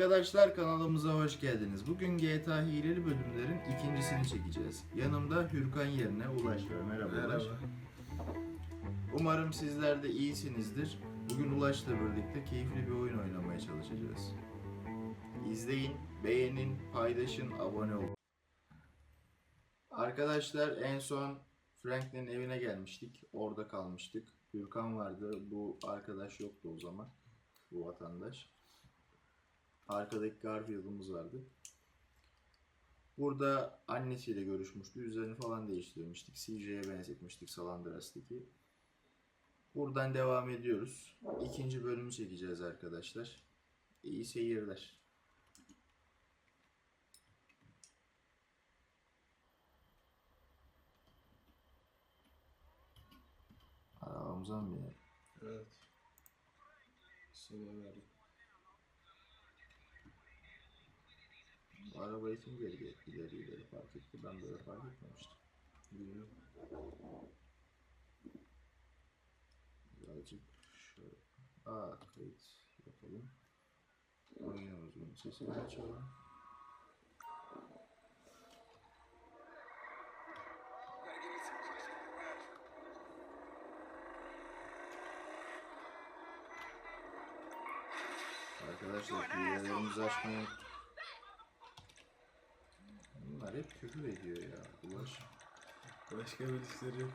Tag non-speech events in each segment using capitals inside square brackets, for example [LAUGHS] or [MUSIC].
arkadaşlar kanalımıza hoş geldiniz. Bugün GTA hileli bölümlerin ikincisini çekeceğiz. Yanımda Hürkan yerine Ulaş var. Merhaba, Ulaş. Umarım sizler de iyisinizdir. Bugün Ulaş'la birlikte keyifli bir oyun oynamaya çalışacağız. İzleyin, beğenin, paylaşın, abone olun. Arkadaşlar en son Franklin'in evine gelmiştik. Orada kalmıştık. Hürkan vardı. Bu arkadaş yoktu o zaman. Bu vatandaş. Arkadaki Garfield'ımız vardı. Burada annesiyle görüşmüştü. Üzerini falan değiştirmiştik. CJ'ye benzetmiştik Salandras'taki. Buradan devam ediyoruz. İkinci bölümü çekeceğiz arkadaşlar. İyi seyirler. Arabamıza mı binelim? Evet. Sana verdim. Arabayı kim ileri, ileri ileri fark etti? Ben böyle fark etmemiştim. Bilmiyorum. Birazcık şöyle. Aa kayıt yapalım. Oyunumuzun sesini açalım. Arkadaşlar hilelerimizi açmayı Bunlar hep küfür ediyor ya. Ulaş. Başka bir işleri yok.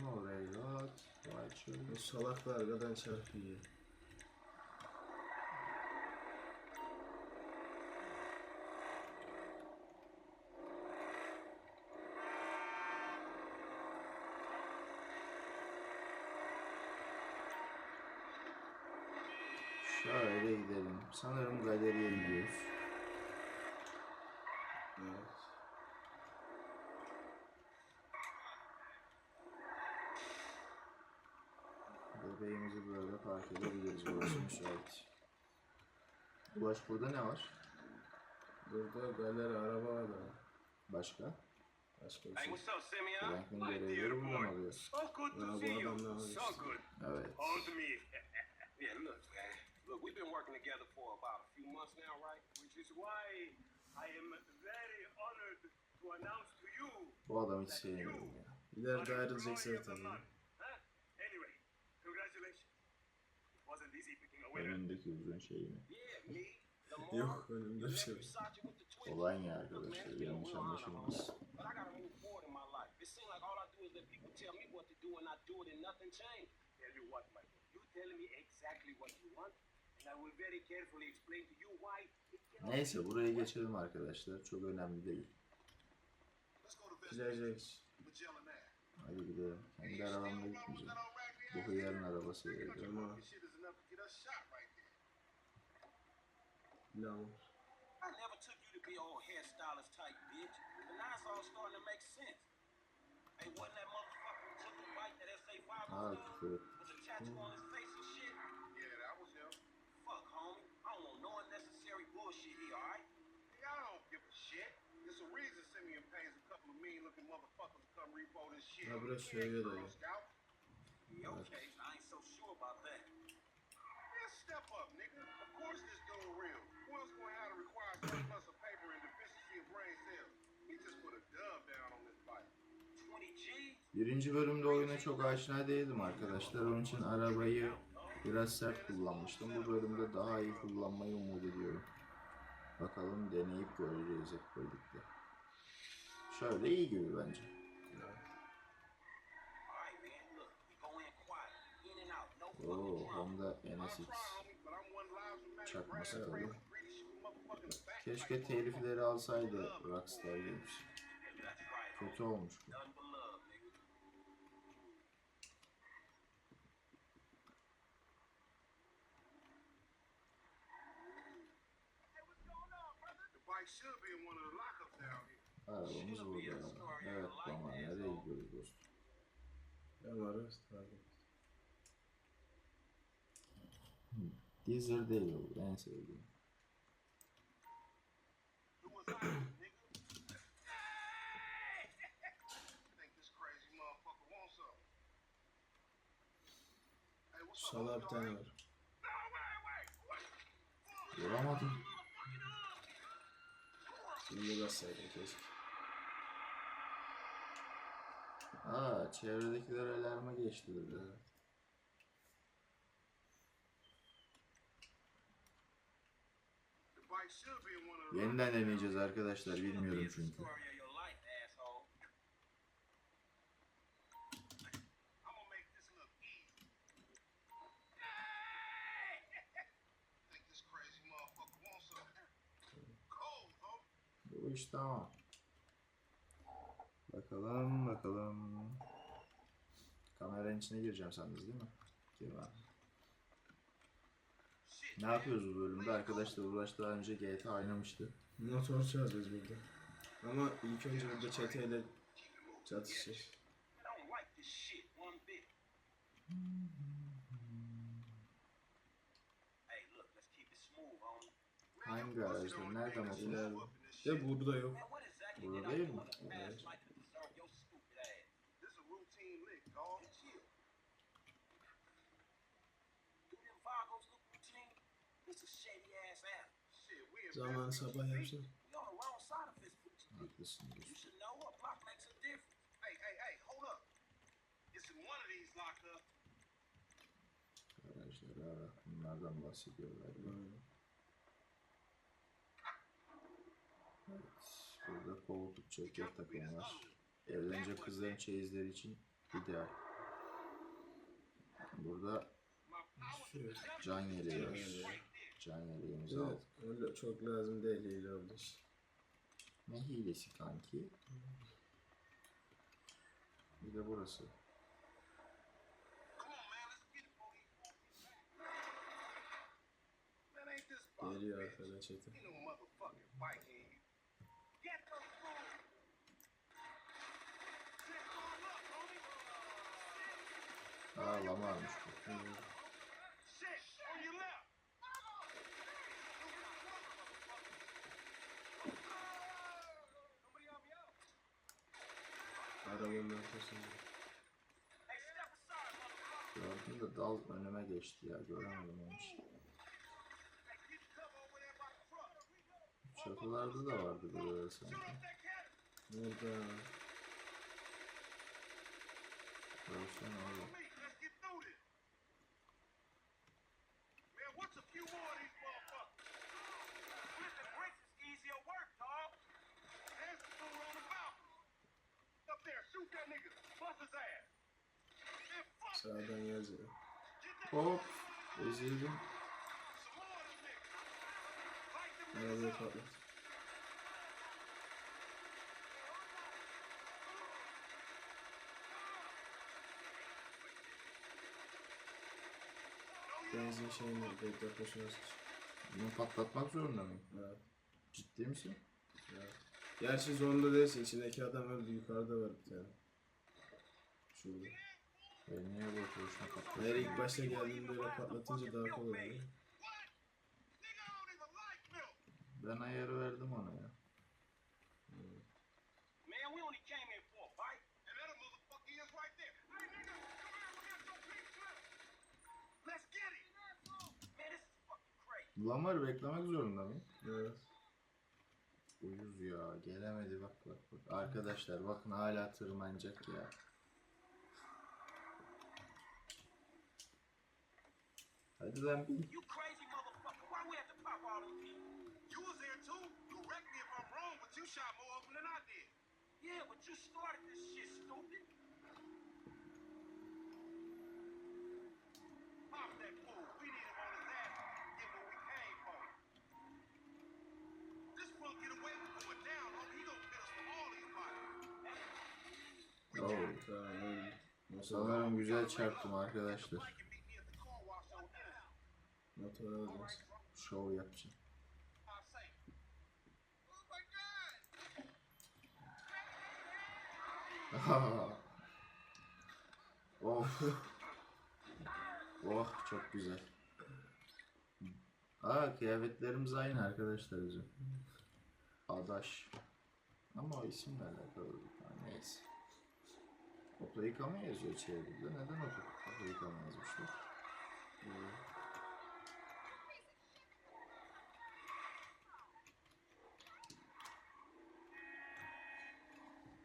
No reload. Why choose? Bu salaklar arkadan çarpıyor. Şöyle gidelim. Sanırım galeriye gidiyoruz. Evet. Bebeğimizi böyle park edebiliriz. Burası müsait. Ulaş burada ne var? Burada galeri araba var da. Başka? Başka bir şey. Frank'in görevleri buradan alıyor. So good Ya, to bu see you. So good. Evet. To me. [LAUGHS] Look, we've been working together for about a few months now, right? Which is why I am very honored to announce to you o adam that see. you ya. İleride ayrılacak zaten ya. Anyway, congratulations. It wasn't easy picking a winner. Önündeki uzun şey mi? Yok önümde bir şey Olan ya arkadaşlar yanlış anlaşılmaz. Tell me exactly what you want and I will very carefully explain to you why it cannot Neyse buraya geçelim arkadaşlar. Çok önemli değil. Gidecek. Hadi gidelim. Kendi arabamla gitmeyeceğim. Bu hıyarın arabasıyla gidelim. Ama Lamur. I never took you to be old hairstylist type bitch. But now it's all starting to make sense. Hey, wasn't that motherfucker who took the bite that SA5 Aa was doing? With a tattoo on his face and shit? Yeah, that was him. Fuck, homie. I don't want no unnecessary bullshit here, alright? Nigga, I don't give a shit. There's a reason Simeon pays a couple of mean looking motherfuckers to come repo this shit. Ha, burası He ain't şöyle Girl de. Scout. In your case, I ain't so sure about that. Yeah, step up, nigga. Of course this dude real. Who else gonna have to require surplus of paper and deficiency of brain cells? He just put a dub down on this bike. 20 G's? Birinci bölümde oyuna çok aşina değildim arkadaşlar. Onun için arabayı biraz sert kullanmıştım. Bu bölümde daha iyi kullanmayı umut ediyorum. Bakalım deneyip göreceğiz hep birlikte. Şöyle iyi gibi bence. Oo. Honda NSX. Çakması tabii. Keşke telifleri alsaydı Rockstar homie. Kötü olmuş bu. Arabamız burada. Evet Bama nereye gidiyoruz dostum? Ne varız? Tabii. Deezer değil bu en sevdiğim. Sola bir tane var. Vuramadım. Şimdi bassaydım keşke. Aa çevredekiler alarma geçti dedi. The bike should be in one of the Yeniden deneyeceğiz arkadaşlar bilmiyorum çünkü. Bu iş tamam. Bakalım bakalım. Kameranın içine gireceğim sandınız değil mi? Girme. Ne yapıyoruz bu bölümde? Arkadaşlar Uğraş daha önce GTA oynamıştı. Motor çalacağız burada. Ama ilk önce burada çeteyle homie. Hangi garajda? Nerede motor? İleride. Ya burada yok. Burada değil mi? Evet. life to deserve your stupid ass? This a routine lick, dog. Chill. Do them Vagos look routine? It's a shady ass app. Shit, we in Zaman business. sabah yapsın. We on the wrong side of this bitch. Haklısın. You should know a block makes a difference. Hey, hey, hey, hold up. It's in one of these locked up. Garajları ara. Bunlardan bahsediyorlar. Evet. Burada koltuk çeker takımı var. Evlenince kızların çeyizleri için ideal. Burada can yeleği var. Can yeleğimizi. Evet. Öyle çok lazım değil hile oldu işte. Ne hilesi kanki? Bir de burası. Come on, man, let's get it before he- Man, ain't this about Geliyor bitch? arkadan çete. Ain't no motherfucking bike in you. Get the fool. Shit, going up, homie. Aa lama almış bu. Hmm. Shit, on your left. Somebody help me out. Motherfucker. Gördüm de dal önüme geçti ya. Göremedim onu. Çatılarda da vardı böyle sanki. Görsene Follow oğlum. Sağdan yazıyor. Hop. Ezildim. Arabayı patlat. Benzin şeyini depoşuna sıç. Bunu patlatmak zorunda mıyım? Evet. Ciddi misin? evet. Gerçi zorunda değilsin. İçindeki adam öldü. Yukarıda var bir tane. Şurada. E niye bu boşuna Eğer patlatıyorsun? ilk başta geldiğinde böyle patlatınca daha kolay oluyor. Ben ayarı verdim ona ya. Crazy. Lamar beklemek zorunda mıyım? Evet. Uyuz ya. Gelemedi bak bak bak. Arkadaşlar bakın hala tırmanacak ya. Hadi lan did. Yeah, but you started this shit, stupid. Pop that fool. Car wash on Innocent. motor alacağız. Şov yapacağım. Oh [LAUGHS] of. oh çok güzel. Aa kıyafetlerimiz aynı arkadaşlar bizim. Adaş. Ama o isimle alakalı. Neyse. Oto yıkama yazıyor çevrede. Neden oto, oto yıkama yazmışlar?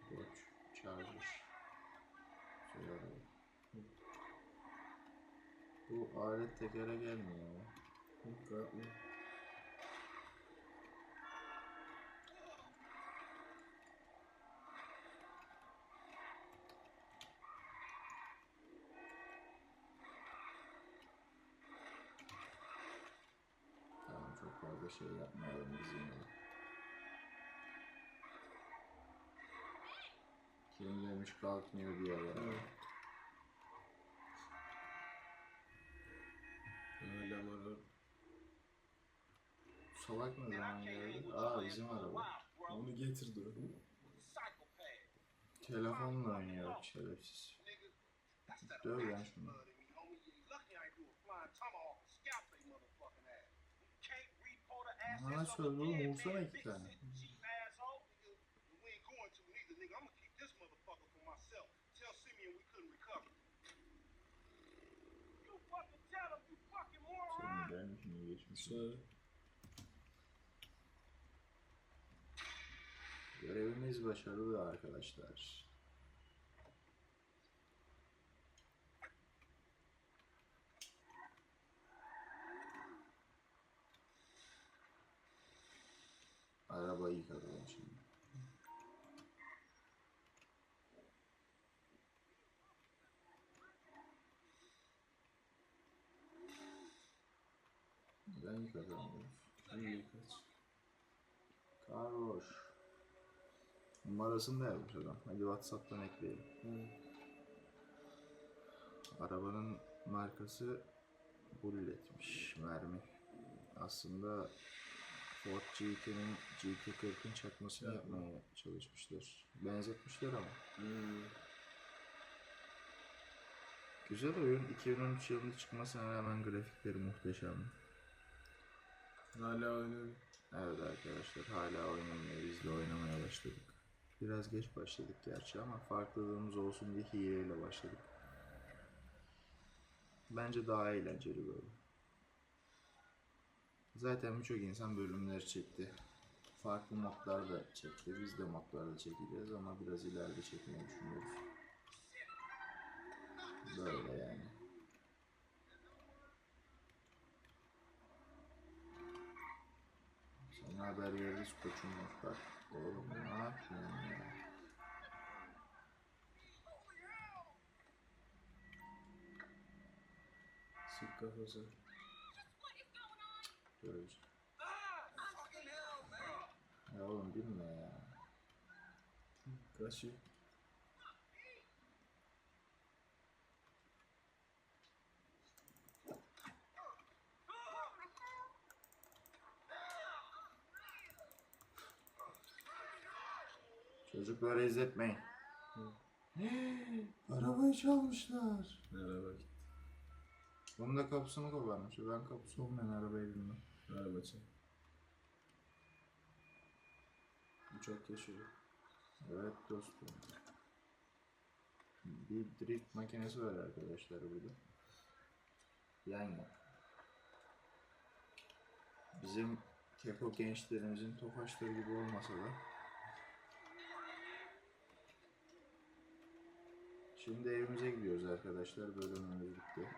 Koç, Charger. Şey araba. Bu alet tekere gelmiyor ya. Yok kalkmıyor. Tamam çok fazla şey yapmayalım bizim de. Kim demiş kalkmıyor diye ya. Hala var. Salak ne zaman geldi? Aa bizim araba. Onu getirdi. Telefonla oynuyor şerefsiz. Döv lan şunu. blood in me, homie. You lucky geçmiş Görevimiz başarılı arkadaşlar. Arabayı yıkadım şimdi. Neden yıkatamıyoruz? iyi kaç. Karoş. Numarasını da yazmış adam. Hadi Whatsapp'tan ekleyelim. Hı. Arabanın markası Bullet'miş. Mermi. Aslında Ford GT'nin GT40'ın çakmasını Çakma. yapmaya çalışmışlar. Benzetmişler ama. Hmm. Güzel oyun. 2013 yılında çıkmasına rağmen grafikleri muhteşem. Hala oynuyor. Evet arkadaşlar hala oynanmıyor. Biz de oynamaya başladık. Biraz geç başladık gerçi ama farklılığımız olsun diye hileyle başladık. Bence daha eğlenceli böyle. Zaten birçok insan bölümleri çekti. Farklı modlar da çekti. Biz de modlar da çekeceğiz ama biraz ileride çekmeyi düşünüyoruz. Böyle yani. Sana haber veririz koçum bak. Oğlum ne yapıyorsun ya? Sık kafası. Görürüz. Ya oğlum bilme ya. Kaçıyor. Çocukları izletmeyin. Arabayı çalmışlar. Araba gitti. Bunun da kapısını koparmış. Ben kapısı olmayan arabayı bilmem. Araba çek. Uçak geçiyor. Evet dostum. Bir drift makinesi var arkadaşlar burada. Yan yana. Bizim keko gençlerimizin tofaşları gibi olmasa da Şimdi evimize gidiyoruz arkadaşlar. Bölümümüz bitti.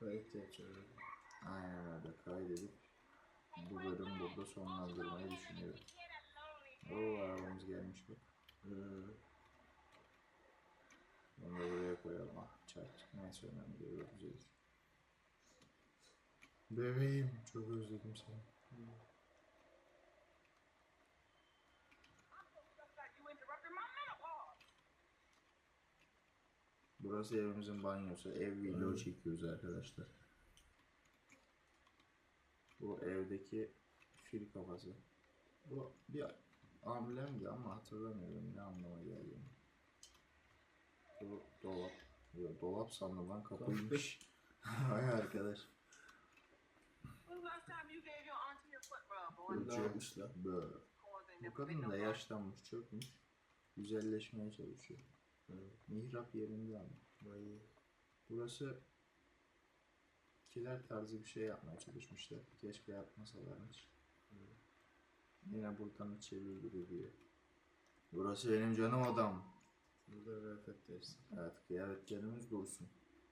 Kayıt yapacağım. Aynen öyle kaydedip bu bölüm burada sonlandırmayı düşünüyorum. Oo arabamız gelmiş bak. Hı. Onu da buraya koyalım. Ah çarptık. Neyse önemli değil. Bebeğim çok özledim seni. Burası evimizin banyosu. Ev video çekiyoruz arkadaşlar. Bu evdeki fil kafası. Bu bir amblemdi ama hatırlamıyorum ne anlama geldiğini. Bu dolap. Yok, dolap sandım lan kapıymış. [LAUGHS] Vay arkadaş. Böyle. cause ain't Bu kadın da yaşlanmış, çökmüş. Güzelleşmeye çalışıyor. Hı. Mihrap yerinde ama. Manyak. Burası kiler tarzı bir şey yapmaya çalışmışlar. Keşke yapmasalarmış. Yine buradan içeri giriliyor. Burası benim canım adam. Burada kıyafet dersi. Evet kıyafetlerimiz dursun.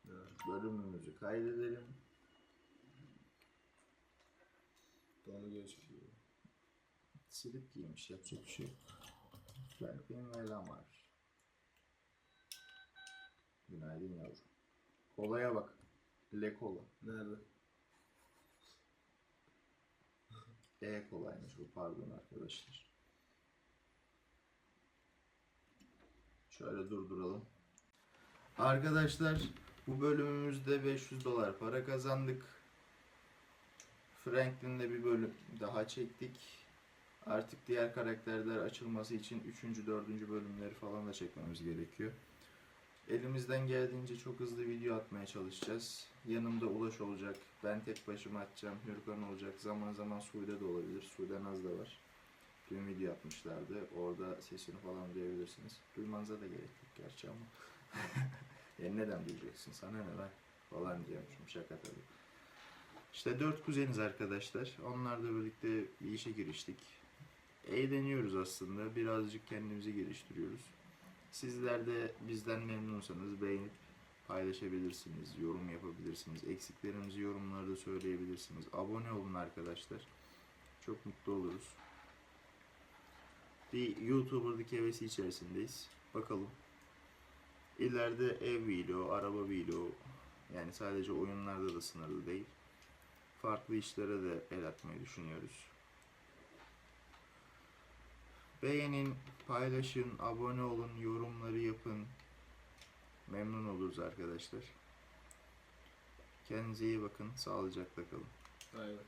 Evet. Bölümümüzü kaydedelim. Donu gözüküyor. Silip giymiş yapacak bir şey yok. Franklin ve Lamar. Günaydın yavrum. Kolaya bak. Le kola. Nerede? E kolaymış bu pardon arkadaşlar. Şöyle durduralım. Arkadaşlar bu bölümümüzde 500 dolar para kazandık. Franklin'le bir bölüm daha çektik. Artık diğer karakterler açılması için 3. 4. bölümleri falan da çekmemiz gerekiyor. Elimizden geldiğince çok hızlı video atmaya çalışacağız. Yanımda Ulaş olacak. Ben tek başıma atacağım. Hürkan olacak. Zaman zaman Sude de olabilir. Sude Naz da var. Dün video yapmışlardı. Orada sesini falan duyabilirsiniz. Duymanıza da gerek yok gerçi ama. [LAUGHS] ya neden duyacaksın? Sana ne lan? Falan diyormuşum. Şaka tabii. İşte dört kuzeniz arkadaşlar. Onlarla birlikte bir işe giriştik. Eğleniyoruz aslında. Birazcık kendimizi geliştiriyoruz. Sizler de bizden memnunsanız beğenip paylaşabilirsiniz, yorum yapabilirsiniz. Eksiklerimizi yorumlarda söyleyebilirsiniz. Abone olun arkadaşlar. Çok mutlu oluruz. Bir YouTuber'lık hevesi içerisindeyiz. Bakalım. İleride ev vlogu, araba vlogu yani sadece oyunlarda da sınırlı değil. Farklı işlere de el atmayı düşünüyoruz. Beğenin, paylaşın, abone olun, yorumları yapın. Memnun oluruz arkadaşlar. Kendinize iyi bakın, sağlıcakla kalın. Aynen.